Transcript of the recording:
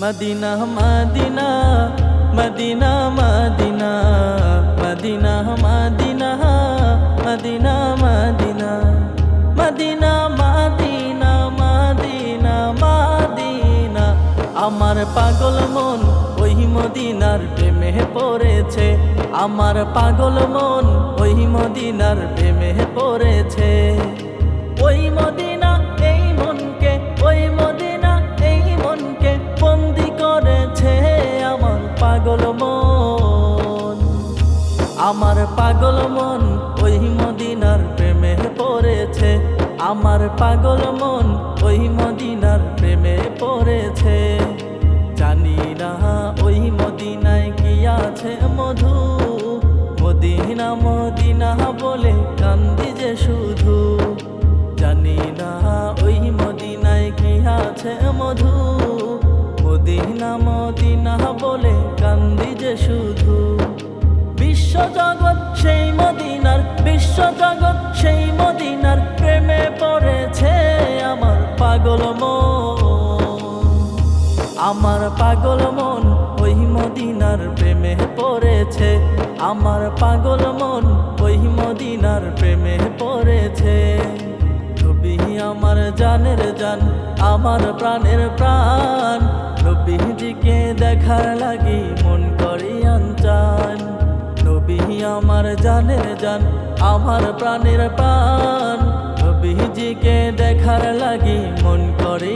Madina Madina Madina Madina Madina Madina Madina Madina Madina Madina Madina Madina আমার পাগল মন ওই মদিনার প্রেমে পড়েছে আমার পাগল মন ওই মদিনার প্রেমে পড়েছে পাগল মন। আমার পাগল মন ওই মদিনার প্রেমে পড়েছে। আমার পাগল মন ওই মদিনার প্রেমে পড়েছে। জানি না ওই মদিনায় কি আছে মধু। মদিনা মদিনা বলে কান্দি যে শুধু। জানি না ওই মদিনায় কি আছে মধু। মদিনা মদিনা বলে সেই মদিনার বিশ্ব জগৎ, সেই মদিনার প্রেমে পড়েছে আমার পাগল মন। আমার পাগল মন ওই মদিনার প্রেমে পড়েছে। আমার পাগল মন ওই মদিনার প্রেমে পড়েছে। নবী আমার জানের জান, আমার প্রাণের প্রাণ। নবীজিকে দেখার লাগি মন করি নবী আমার জানের জান আমার প্রাণের প্রাণ। নবীজিকে দেখার লাগি মন করে